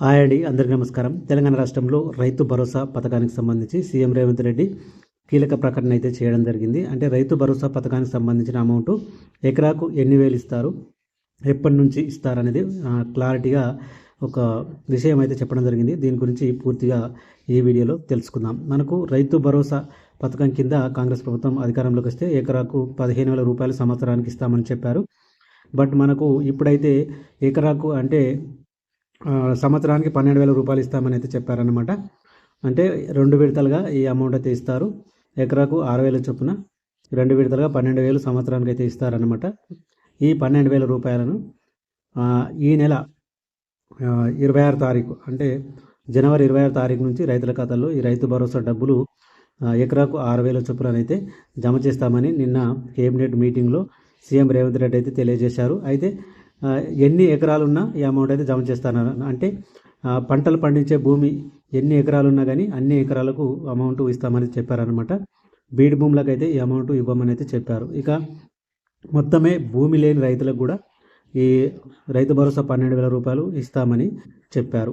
Hi అండి అందరికీ నమస్కారం. తెలంగాణ రాష్ట్రంలో రైతు భరోసా పథకానికి సంబంధించి సీఎం రేవంత్ రెడ్డి కీలక ప్రకటన అయితే చేయడం జరిగింది. అంటే రైతు భరోసా పథకానికి సంబంధించిన అమౌంట్ ఎకరాకు ఎన్ని వేలు ఇస్తారు ఎప్పటి నుంచి ఇస్తారనేది క్లారిటీగా ఒక విషయం అయితే చెప్పడం జరిగింది. దీని గురించి పూర్తిగా ఈ వీడియోలో తెలుసుకుందాం. మనకు రైతు భరోసా పథకం కింద కాంగ్రెస్ ప్రభుత్వం అధికారంలోకి వస్తే ఎకరాకు పదిహేను వేల రూపాయలు సంవత్సరానికి ఇస్తామని చెప్పారు. బట్ మనకు ఇప్పుడైతే ఎకరాకు అంటే సంవత్సరానికి పన్నెండు వేల రూపాయలు ఇస్తామని అయితే చెప్పారనమాట అంటే రెండు విడతలుగా ఈ అమౌంట్ అయితే ఇస్తారు. ఎకరాకు ఆరు వేల చొప్పున రెండు విడతలుగా పన్నెండు వేలు సంవత్సరానికి అయితే ఇస్తారనమాట ఈ పన్నెండు వేల రూపాయలను ఈ నెల ఇరవై ఆరు తారీఖు అంటే జనవరి ఇరవై ఆరు తారీఖు నుంచి రైతుల ఖాతాల్లో ఈ రైతు భరోసా డబ్బులు ఎకరాకు ఆరు వేల చొప్పున అయితే జమ చేస్తామని నిన్న కేబినెట్ మీటింగ్లో సీఎం రేవంత్ రెడ్డి అయితే తెలియజేశారు. అయితే ఎన్ని ఎకరాలు ఉన్నా ఈ అమౌంట్ అయితే జమ చేస్తున్నారు అంటే పంటలు పండించే భూమి ఎన్ని ఎకరాలు ఉన్నా కానీ అన్ని ఎకరాలకు అమౌంట్ ఇస్తామని చెప్పారనమాట బీడ్ భూములకు అయితే ఈ అమౌంట్ ఇవ్వమని అయితే చెప్పారు. ఇక మొత్తమే భూమి లేని రైతులకు కూడా ఈ రైతు భరోసా పన్నెండు వేల రూపాయలు ఇస్తామని చెప్పారు.